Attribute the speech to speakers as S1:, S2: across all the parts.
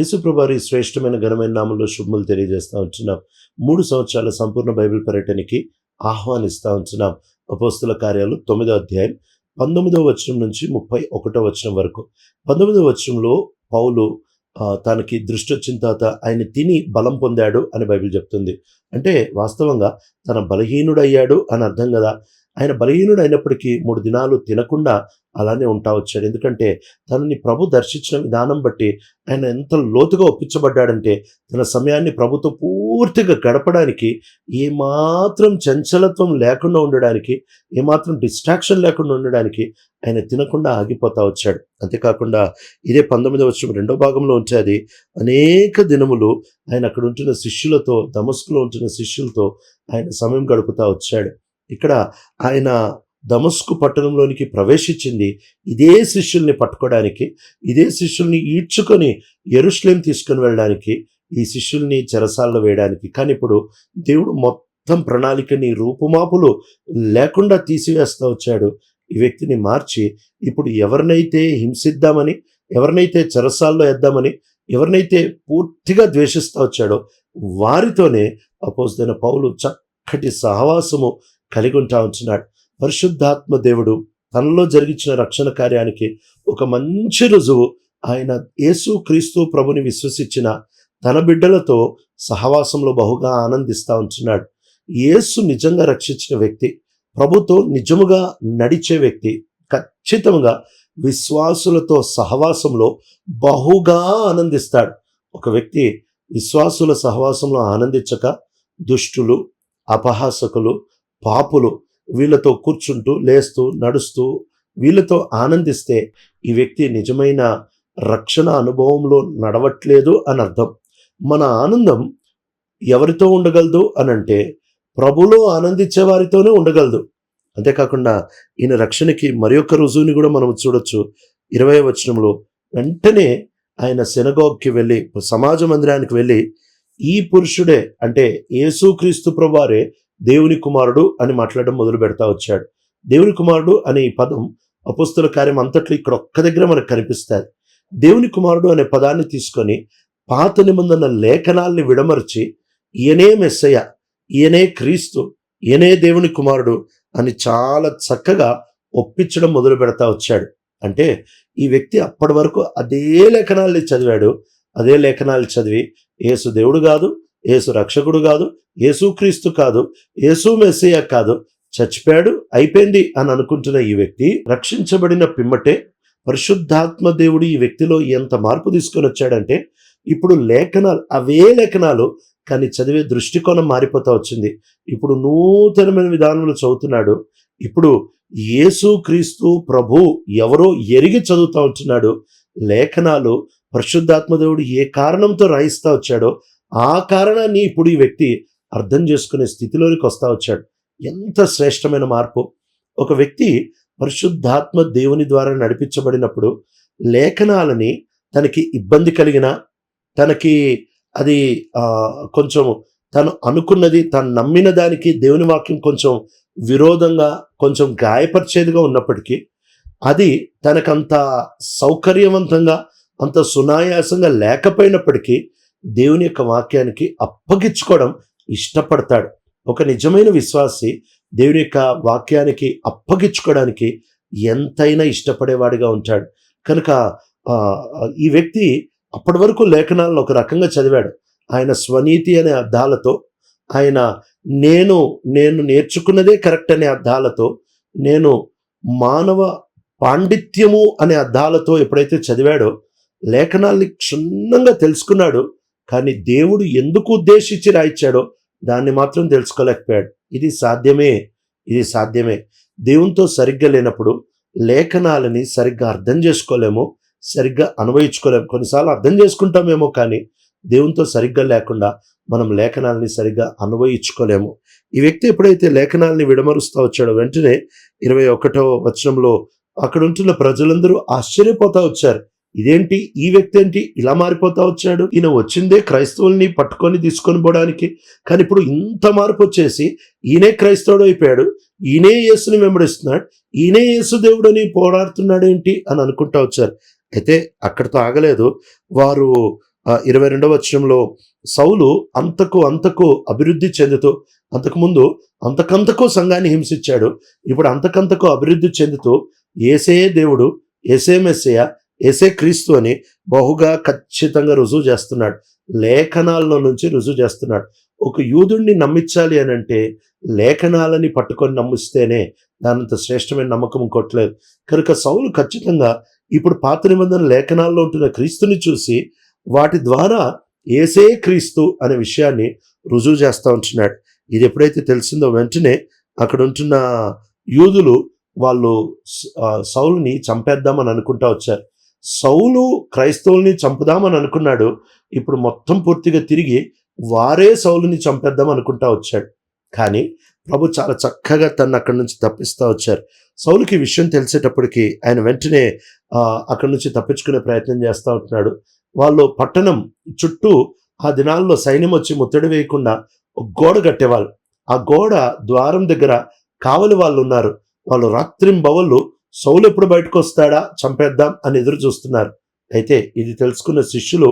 S1: యేసుప్రభారి శ్రేష్టమైన ఘనమైన నామంలో శుభములు తెలియజేస్తూ ఉంటున్నాం. మూడు సంవత్సరాల సంపూర్ణ బైబిల్ పర్యటనకి ఆహ్వానిస్తూ ఉంటున్నాం. అపోస్తుల కార్యాలు తొమ్మిదో అధ్యాయం పంతొమ్మిదవ వచనం నుంచి ముప్పై ఒకటో వచనం వరకు. పంతొమ్మిదవ వచనంలో పౌలు తనకి దృష్టి వచ్చిన తర్వాత ఆయన తిని బలం పొందాడు అని బైబిల్ చెప్తుంది. అంటే వాస్తవంగా తన బలహీనుడయ్యాడు అని అర్థం కదా. ఆయన బలహీనుడు అయినప్పటికీ మూడు దినాలు తినకుండా అలానే ఉంటా వచ్చాడు. ఎందుకంటే తనని ప్రభు దర్శించిన విధానం బట్టి ఆయన ఎంత లోతుగా ఒప్పించబడ్డాడంటే తన సమయాన్ని ప్రభుతో పూర్తిగా గడపడానికి ఏమాత్రం చంచలత్వం లేకుండా ఉండడానికి ఏమాత్రం డిస్ట్రాక్షన్ లేకుండా ఉండడానికి ఆయన తినకుండా ఆగిపోతా వచ్చాడు. అంతేకాకుండా ఇదే పంతొమ్మిదవ వచ్చిన రెండో భాగంలో ఉంచేది అనేక దినములు ఆయన అక్కడ ఉంటున్న శిష్యులతో దమస్కులో ఉంటున్న శిష్యులతో ఆయన సమయం గడుపుతా వచ్చాడు. ఇక్కడ ఆయన దమస్కు పట్టణంలోనికి ప్రవేశించింది. ఇదే శిష్యుల్ని పట్టుకోవడానికి ఇదే శిష్యుల్ని ఈడ్చుకొని ఎరుశ్లేం తీసుకొని వెళ్ళడానికి ఈ శిష్యుల్ని చెరసాల్లో వేయడానికి. కానీ ఇప్పుడు దేవుడు మొత్తం ప్రణాళికని రూపుమాపులు లేకుండా తీసివేస్తూ వచ్చాడు. ఈ వ్యక్తిని మార్చి ఇప్పుడు ఎవరినైతే హింసిద్దామని ఎవరినైతే చెరసాల్లో వేద్దామని ఎవరినైతే పూర్తిగా ద్వేషిస్తూ వచ్చాడో వారితోనే అపోజిన పౌలు చక్కటి సహవాసము కలిగి ఉంటా ఉంటున్నాడు. పరిశుద్ధాత్మ దేవుడు తనలో జరిగించిన రక్షణ కార్యానికి ఒక మంచి రుజువు. ఆయన యేసు క్రీస్తు ప్రభుని విశ్వసించిన తన బిడ్డలతో సహవాసంలో బహుగా ఆనందిస్తూ ఉంటున్నాడు. యేసు నిజంగా రక్షించిన వ్యక్తి ప్రభుతో నిజముగా నడిచే వ్యక్తి ఖచ్చితంగా విశ్వాసులతో సహవాసంలో బహుగా ఆనందిస్తాడు. ఒక వ్యక్తి విశ్వాసుల సహవాసంలో ఆనందించక దుష్టులు అపహాసకులు పాపులు వీళ్ళతో కూర్చుంటూ లేస్తూ నడుస్తూ వీళ్ళతో ఆనందిస్తే ఈ వ్యక్తి నిజమైన రక్షణ అనుభవంలో నడవట్లేదు అని అర్థం. మన ఆనందం ఎవరితో ఉండగలదు అని అంటే ప్రభులో ఆనందించే వారితోనే ఉండగలదు. అంతేకాకుండా ఈయన రక్షణకి మరి ఒక్క రుజువుని కూడా మనం చూడొచ్చు. ఇరవై వచనంలో వెంటనే ఆయన సెనగోగ్కి వెళ్ళి సమాజ మందిరానికి వెళ్ళి ఈ పురుషుడే అంటే యేసుక్రీస్తు ప్రభువారే దేవుని కుమారుడు అని మాట్లాడడం మొదలు పెడతా వచ్చాడు. దేవుని కుమారుడు అనే ఈ పదం అపుస్తుల కార్యం అంతట్లో ఇక్కడ ఒక్క దగ్గర మనకు కనిపిస్తుంది. దేవుని కుమారుడు అనే పదాన్ని తీసుకొని పాత నిబంధన లేఖనాల్ని విడమర్చి ఈయనే మెస్సయ్య ఈయనే క్రీస్తు ఈయనే దేవుని కుమారుడు అని చాలా చక్కగా ఒప్పించడం మొదలు పెడతా వచ్చాడు. అంటే ఈ వ్యక్తి అప్పటి వరకు అదే లేఖనాల్ని చదివాడు. అదే లేఖనాలు చదివి యేసు దేవుడు కాదు యేసు రక్షకుడు కాదు యేసుక్రీస్తు కాదు యేసు మెస్సయ్య కాదు. చచ్చిపోయాడు అయిపోయింది అని అనుకుంటున్న ఈ వ్యక్తి రక్షించబడిన పిమ్మటే పరిశుద్ధాత్మ దేవుడు ఈ వ్యక్తిలో ఎంత మార్పు తీసుకొని వచ్చాడంటే ఇప్పుడు లేఖనాలు అవే లేఖనాలు కానీ చదివే దృష్టికోణం మారిపోతా వచ్చింది. ఇప్పుడు నూతనమైన విధానంలో చదువుతున్నాడు. ఇప్పుడు యేసు క్రీస్తు ప్రభు ఎవరో ఎరిగి చదువుతూ ఉంటున్నాడు. లేఖనాలు పరిశుద్ధాత్మ దేవుడు ఏ కారణంతో రాయిస్తూ వచ్చాడో ఆ కారణాన్ని ఇప్పుడు ఈ వ్యక్తి అర్థం చేసుకునే స్థితిలోనికి వస్తా వచ్చాడు. ఎంత శ్రేష్టమైన మార్పు. ఒక వ్యక్తి పరిశుద్ధాత్మ దేవుని ద్వారా నడిపించబడినప్పుడు లేఖనాలని తనకి ఇబ్బంది కలిగిన తనకి అది కొంచెం తను అనుకున్నది తను నమ్మిన దానికి దేవుని వాక్యం కొంచెం విరోధంగా కొంచెం గాయపరిచేదిగా ఉన్నప్పటికీ అది తనకంత సౌకర్యవంతంగా అంత సునాయాసంగా లేకపోయినప్పటికీ దేవుని యొక్క వాక్యానికి అప్పగించుకోవడం ఇష్టపడతాడు. ఒక నిజమైన విశ్వాసి దేవుని యొక్క వాక్యానికి అప్పగించుకోవడానికి ఎంతైనా ఇష్టపడేవాడిగా ఉంటాడు. కనుక ఈ వ్యక్తి అప్పటి వరకు లేఖనాలను ఒక రకంగా చదివాడు. ఆయన స్వనీతి అనే అర్థాలతో ఆయన నేను నేను నేర్చుకున్నదే కరెక్ట్ అనే అర్థాలతో నేను మానవ పాండిత్యము అనే అర్థాలతో ఎప్పుడైతే చదివాడో లేఖనాల్ని క్షుణ్ణంగా తెలుసుకున్నాడు కానీ దేవుడు ఎందుకు ఉద్దేశించి రాయించాడో దాన్ని మాత్రం తెలుసుకోలేకపోయాడు. ఇది సాధ్యమే ఇది సాధ్యమే. దేవునితో సరిగ్గా లేనప్పుడు లేఖనాలని సరిగ్గా అర్థం చేసుకోలేము సరిగ్గా అనుభవించుకోలేము. కొన్నిసార్లు అర్థం చేసుకుంటామేమో కానీ దేవునితో సరిగ్గా లేకుండా మనం లేఖనాలని సరిగ్గా అనుభవించుకోలేము. ఈ వ్యక్తి ఎప్పుడైతే లేఖనాలని విడమరుస్తూ వచ్చాడో వెంటనే ఇరవై ఒకటో వచనంలో అక్కడ ఉంటున్న ప్రజలందరూ ఆశ్చర్యపోతా వచ్చారు. ఇదేంటి? ఈ వ్యక్తి ఏంటి? ఇలా మారిపోతా వచ్చాడు. ఈయన వచ్చిందే క్రైస్తవుల్ని పట్టుకొని తీసుకొని పోవడానికి. కానీ ఇప్పుడు ఇంత మార్పు వచ్చేసి ఈయనే క్రైస్తవుడు అయిపోయాడు. ఈయనే యేసుని వెంబడిస్తున్నాడు. ఈయనే యేసు దేవుడని పోరాడుతున్నాడు ఏంటి అని అనుకుంటా వచ్చారు. అయితే అక్కడితో ఆగలేదు. వారు ఇరవై రెండవ వచనంలో సౌలు అంతకు అంతకు అభివృద్ధి చెందుతూ అంతకుముందు అంతకంతకు సంఘాన్ని హింసించాడు. ఇప్పుడు అంతకంతకు అభివృద్ధి చెందుతూ ఏసే దేవుడు ఏసే మెస్సయ ఏసే క్రీస్తు అని బహుగా ఖచ్చితంగా రుజువు చేస్తున్నాడు. లేఖనాల్లో నుంచి రుజువు చేస్తున్నాడు. ఒక యూదుణ్ణి నమ్మించాలి అని అంటే లేఖనాలని పట్టుకొని నమ్మిస్తేనే దానంత శ్రేష్టమైన నమ్మకం కొట్టలేదు. కనుక సౌలు ఖచ్చితంగా ఇప్పుడు పాత నిబంధన లేఖనాల్లో ఉంటున్న క్రీస్తుని చూసి వాటి ద్వారా ఏసే క్రీస్తు అనే విషయాన్ని రుజువు చేస్తూ ఉంటున్నాడు. ఇది ఎప్పుడైతే తెలిసిందో వెంటనే అక్కడ ఉంటున్న యూదులు వాళ్ళు స- సౌలుని చంపేద్దామని అనుకుంటా వచ్చారు. సౌలు క్రైస్తవుల్ని చంపుదామని అనుకున్నాడు. ఇప్పుడు మొత్తం పూర్తిగా తిరిగి వారే సౌలుని చంపేద్దాం అనుకుంటా వచ్చాడు. కానీ ప్రభు చాలా చక్కగా తను అక్కడి నుంచి తప్పిస్తా వచ్చారు. సౌలుకి విషయం తెలిసేటప్పటికి ఆయన వెంటనే అక్కడి నుంచి తప్పించుకునే ప్రయత్నం చేస్తూ ఉంటున్నాడు. వాళ్ళు పట్టణం చుట్టూ ఆ దినాల్లో సైన్యం వచ్చి ముత్తడి వేయకుండా గోడ కట్టేవాళ్ళు. ఆ గోడ ద్వారం దగ్గర కావలి వాళ్ళు ఉన్నారు. వాళ్ళు రాత్రింబవళ్ళు సౌలు ఎప్పుడు బయటకు వస్తాడా? చంపేద్దాం అని ఎదురు చూస్తున్నారు. అయితే ఇది తెలుసుకున్న శిష్యులు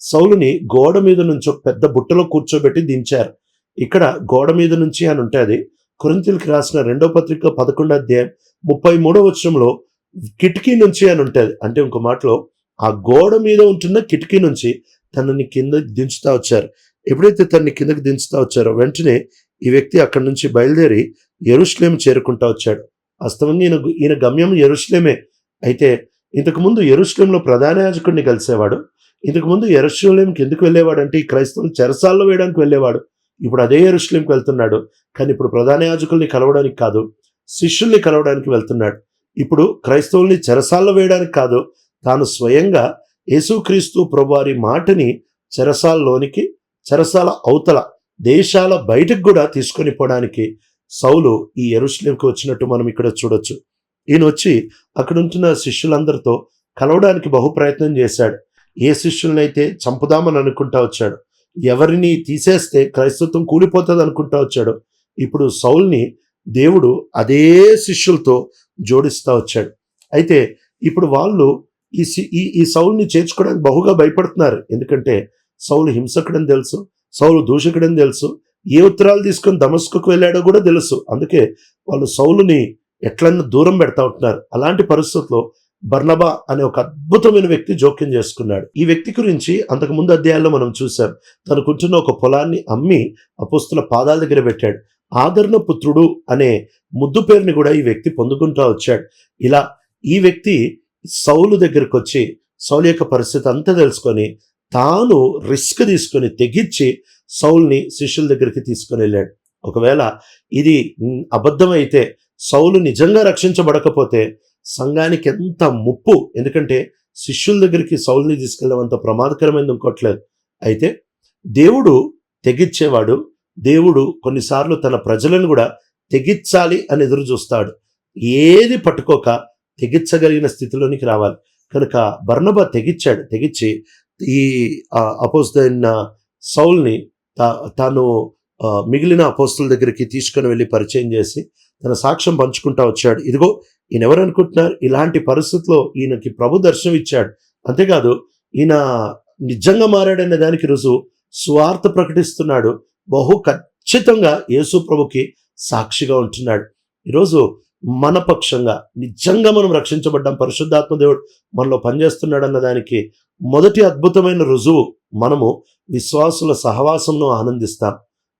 S1: సౌలుని గోడ మీద నుంచి ఒక పెద్ద బుట్టలో కూర్చోబెట్టి దించారు. ఇక్కడ గోడ మీద నుంచి అని ఉంటుంది కొరింతలకి రాసిన రెండో పత్రిక పదకొండో అధ్యాయం ముప్పై మూడో వచ్చంలో కిటికీ నుంచి అని ఉంటుంది అంటే ఇంకో మాటలో ఆ గోడ మీద ఉంటున్న కిటికీ నుంచి తనని కింద దించుతా వచ్చారు. ఎప్పుడైతే తనని కిందకి దించుతా వచ్చారో వెంటనే ఈ వ్యక్తి అక్కడి నుంచి బయలుదేరి ఎరుష్లేం చేరుకుంటా వచ్చాడు. వాస్తవంగా ఈయన ఈయన గమ్యం ఎరుష్లేమే. అయితే ఇంతకుముందు ఎరుష్లేంలో ప్రధాన యాజకుడిని కలిసేవాడు. ఇంతకుముందు ఎరుష్లేంకి ఎందుకు వెళ్ళేవాడు అంటే ఈ క్రైస్తవులు చెరసాల్లో వేయడానికి వెళ్ళేవాడు. ఇప్పుడు అదే ఎరుష్లేంకి వెళ్తున్నాడు. కానీ ఇప్పుడు ప్రధాన యాజకుల్ని కలవడానికి కాదు శిష్యుల్ని కలవడానికి వెళ్తున్నాడు. ఇప్పుడు క్రైస్తవుల్ని చెరసాల్లో వేయడానికి కాదు తాను స్వయంగా యేసుక్రీస్తు ప్రభువారి మాటని చెరసాల్లోనికి చెరసాల అవతల దేశాల బయటకు కూడా తీసుకొని పోవడానికి సౌలు ఈ ఎరుషలేంకి వచ్చినట్టు మనం ఇక్కడ చూడొచ్చు. ఈయన వచ్చి అక్కడుంటున్న శిష్యులందరితో కలవడానికి బహు ప్రయత్నం చేశాడు. ఏ శిష్యులనైతే చంపుదామని అనుకుంటా వచ్చాడు ఎవరిని తీసేస్తే క్రైస్తత్వం కూలిపోతుంది అనుకుంటా వచ్చాడు ఇప్పుడు సౌల్ని దేవుడు అదే శిష్యులతో జోడిస్తూ వచ్చాడు. అయితే ఇప్పుడు వాళ్ళు ఈ సి- ఈ ఈ సౌల్ని చేర్చుకోవడానికి బహుగా భయపడుతున్నారు. ఎందుకంటే సౌలు హింసకుడని తెలుసు సౌలు దూషకుడని తెలుసు ఏ ఉత్తరాలు తీసుకొని దమస్కుకు వెళ్ళాడో కూడా తెలుసు. అందుకే వాళ్ళు సౌలుని ఎట్లన్నా దూరం పెడతా ఉంటున్నారు. అలాంటి పరిస్థితుల్లో బర్నబా అనే ఒక అద్భుతమైన వ్యక్తి జోక్యం చేసుకున్నాడు. ఈ వ్యక్తి గురించి అంతకు ముందు అధ్యాయాల్లో మనం చూసాం తనకుంటున్న ఒక పొలాన్ని అమ్మి అపుస్తుల పాదాల దగ్గర పెట్టాడు. ఆదరణ పుత్రుడు అనే ముద్దు పేరుని కూడా ఈ వ్యక్తి పొందుకుంటూ వచ్చాడు. ఇలా ఈ వ్యక్తి సౌలు దగ్గరకు వచ్చి సౌలు యొక్క పరిస్థితి అంతా తెలుసుకొని తాను రిస్క్ తీసుకొని తెగించి సౌల్ని శిష్యుల దగ్గరికి తీసుకుని వెళ్ళాడు ఒకవేళ ఇది అబద్ధమైతే సౌలు నిజంగా రక్షించబడకపోతే సంఘానికి ఎంత ముప్పు. ఎందుకంటే శిష్యుల దగ్గరికి సౌల్ని అంత ప్రమాదకరమైనది ఇంకోట్లేదు. అయితే దేవుడు తెగిచ్చేవాడు. దేవుడు కొన్నిసార్లు తన ప్రజలను కూడా తెగించాలి అని ఎదురు చూస్తాడు. ఏది పట్టుకోక తెగించగలిగిన స్థితిలోనికి రావాలి. కనుక బర్ణబ తెగిచ్చాడు. తెగిచ్చి ఈ అపోజిట్ సౌల్ని తాను మిగిలిన అపోస్తుల దగ్గరికి తీసుకుని వెళ్ళి పరిచయం చేసి తన సాక్ష్యం పంచుకుంటా వచ్చాడు. ఇదిగో ఈయన ఎవరనుకుంటున్నారు ఇలాంటి పరిస్థితుల్లో ఈయనకి ప్రభు దర్శనం ఇచ్చాడు. అంతేకాదు ఈయన నిజంగా మారాడనే దానికి రుజువు స్వార్థ ప్రకటిస్తున్నాడు. బహు ఖచ్చితంగా యేసు ప్రభుకి సాక్షిగా ఉంటున్నాడు. ఈరోజు మన పక్షంగా నిజంగా మనం రక్షించబడ్డాం. పరిశుద్ధాత్మ దేవుడు మనలో పనిచేస్తున్నాడు అన్న దానికి మొదటి అద్భుతమైన రుజువు మనము విశ్వాసుల సహవాసంను ఆనందిస్తాం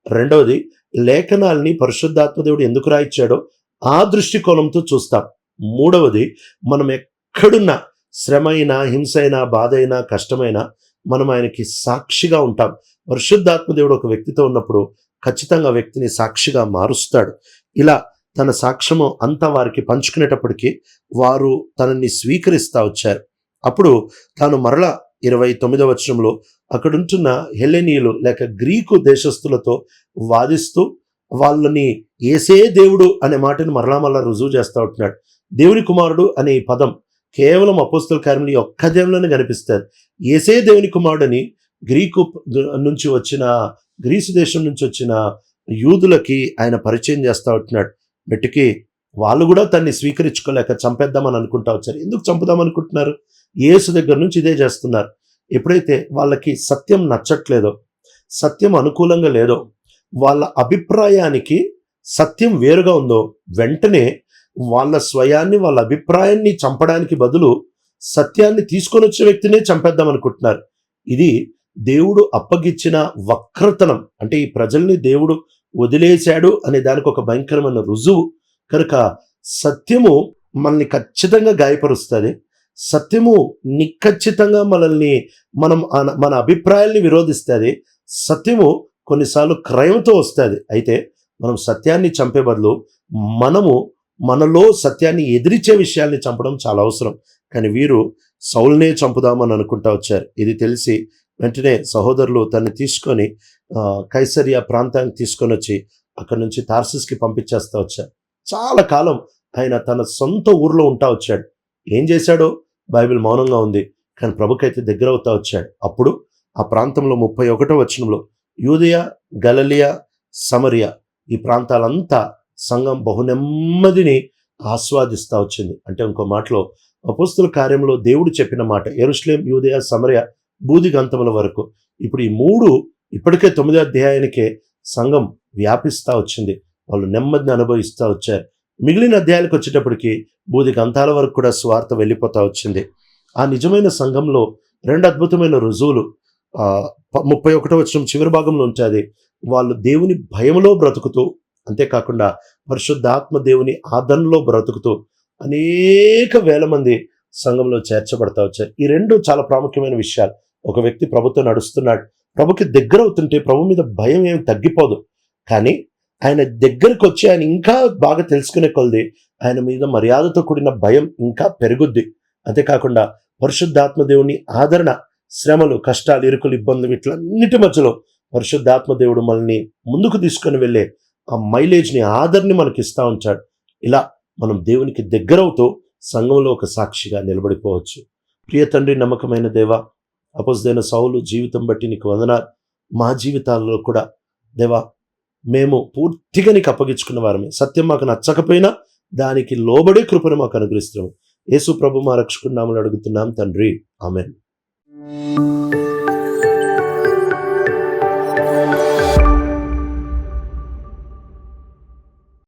S1: రెండవది లేఖనాల్ని పరిశుద్ధాత్మదేవుడు ఎందుకు రాయిచ్చాడో ఆ దృష్టికోణంతో చూస్తాం. మూడవది మనం ఎక్కడున్నా శ్రమ అయినా హింస అయినా బాధ అయినా కష్టమైనా మనం ఆయనకి సాక్షిగా ఉంటాం. పరిశుద్ధాత్మదేవుడు ఒక వ్యక్తితో ఉన్నప్పుడు ఖచ్చితంగా వ్యక్తిని సాక్షిగా మారుస్తాడు. ఇలా తన సాక్ష్యము అంతా వారికి పంచుకునేటప్పటికీ వారు తనని స్వీకరిస్తా వచ్చారు. అప్పుడు తాను మరల ఇరవై తొమ్మిదవ వచనంలో అక్కడుంటున్న హెలెనీయులు లేక గ్రీకు దేశస్థులతో వాదిస్తూ వాళ్ళని ఏసే దేవుడు అనే మాటని మరలా మరలా రుజువు చేస్తూ ఉంటున్నాడు. దేవుని కుమారుడు అనే ఈ పదం కేవలం అపోస్తుల కార్యంలో ఒక్క దేవులోనే కనిపిస్తారు ఏసే దేవుని కుమారుడని గ్రీకు నుంచి వచ్చిన గ్రీసు దేశం నుంచి వచ్చిన యూదులకి ఆయన పరిచయం చేస్తూ ఉంటున్నాడు. మెట్టుకి వాళ్ళు కూడా తన్ని స్వీకరించుకోలేక చంపేద్దామని అనుకుంటా వచ్చారు. ఎందుకు చంపుదాం అనుకుంటున్నారు యేసు దగ్గర నుంచి ఇదే చేస్తున్నారు. ఎప్పుడైతే వాళ్ళకి సత్యం నచ్చట్లేదో సత్యం అనుకూలంగా లేదో వాళ్ళ అభిప్రాయానికి సత్యం వేరుగా ఉందో వెంటనే వాళ్ళ స్వయాన్ని వాళ్ళ అభిప్రాయాన్ని చంపడానికి బదులు సత్యాన్ని తీసుకొని వచ్చే వ్యక్తినే చంపేద్దాం అనుకుంటున్నారు. ఇది దేవుడు అప్పగిచ్చిన వక్రతనం. అంటే ఈ ప్రజల్ని దేవుడు వదిలేశాడు అనే దానికి ఒక భయంకరమైన రుజువు. కనుక సత్యము మనల్ని ఖచ్చితంగా గాయపరుస్తుంది. సత్యము నిఖచ్చితంగా మనల్ని మనం అన- మన అభిప్రాయాల్ని విరోధిస్తుంది. సత్యము కొన్నిసార్లు క్రయంతో వస్తుంది. అయితే మనం సత్యాన్ని చంపే బదులు మనము మనలో సత్యాన్ని ఎదిరించే విషయాల్ని చంపడం చాలా అవసరం. కానీ వీరు సౌల్నే చంపుదామని అనుకుంటా వచ్చారు. ఇది తెలిసి వెంటనే సహోదరులు తన్ని తీసుకొని కైసరియా ప్రాంతానికి తీసుకొని వచ్చి అక్కడి నుంచి తార్సిస్కి పంపించేస్తా వచ్చారు. చాలా కాలం ఆయన తన సొంత ఊర్లో ఉంటా వచ్చాడు. ఏం చేశాడో బైబిల్ మౌనంగా ఉంది. కానీ ప్రభుకైతే దగ్గర అవుతా వచ్చాడు. అప్పుడు ఆ ప్రాంతంలో ముప్పై ఒకటో వచనంలో యూదయ గలలియా సమరియా ఈ ప్రాంతాలంతా సంఘం బహు నెమ్మదిని వచ్చింది. అంటే ఇంకో మాటలో అపుస్తుల కార్యంలో దేవుడు చెప్పిన మాట ఎరుస్లేం యూదయ సమరయ బూది గంతముల వరకు. ఇప్పుడు ఈ మూడు ఇప్పటికే తొమ్మిదో అధ్యాయానికే సంఘం వ్యాపిస్తా వచ్చింది. వాళ్ళు నెమ్మదిని అనుభవిస్తూ వచ్చారు. మిగిలిన అధ్యాయాలకు వచ్చేటప్పటికి బూది గంతాల వరకు కూడా స్వార్థ వెళ్ళిపోతా వచ్చింది. ఆ నిజమైన సంఘంలో రెండు అద్భుతమైన రుజువులు ముప్పై ఒకటో వచ్చిన చివరి భాగంలో ఉంటుంది వాళ్ళు దేవుని భయంలో బ్రతుకుతూ అంతేకాకుండా పరిశుద్ధాత్మ దేవుని ఆదరణలో బ్రతుకుతూ అనేక వేల మంది సంఘంలో చేర్చబడతా వచ్చారు. ఈ రెండు చాలా ప్రాముఖ్యమైన విషయాలు. ఒక వ్యక్తి ప్రభుత్వం నడుస్తున్నాడు. ప్రభుకి దగ్గర అవుతుంటే ప్రభు మీద భయం ఏమి తగ్గిపోదు. కానీ ఆయన దగ్గరకు వచ్చి ఆయన ఇంకా బాగా తెలుసుకునే కొలది ఆయన మీద మర్యాదతో కూడిన భయం ఇంకా పెరుగుద్ది. అంతేకాకుండా పరిశుద్ధాత్మదేవుని ఆదరణ శ్రమలు కష్టాలు ఇరుకులు ఇబ్బందులు వీటిలన్నిటి మధ్యలో పరిశుద్ధాత్మదేవుడు మనల్ని ముందుకు తీసుకొని వెళ్ళే ఆ మైలేజ్ని ఆదరణని మనకి ఇస్తా ఉంటాడు. ఇలా మనం దేవునికి దగ్గరవుతూ సంఘంలో ఒక సాక్షిగా నిలబడిపోవచ్చు. ప్రియ తండ్రి నమ్మకమైన దేవ అపోజ్దైన సౌలు జీవితం బట్టి నీకు వందనాలు. మా జీవితాల్లో కూడా దేవా మేము పూర్తిగా నీకు అప్పగించుకున్న వారమే. సత్యం మాకు నచ్చకపోయినా దానికి లోబడే కృపను మాకు అనుగ్రహిస్తున్నాము. యేసు ప్రభు మా రక్షకున్నామని అడుగుతున్నాం తండ్రి. ఆమెన్.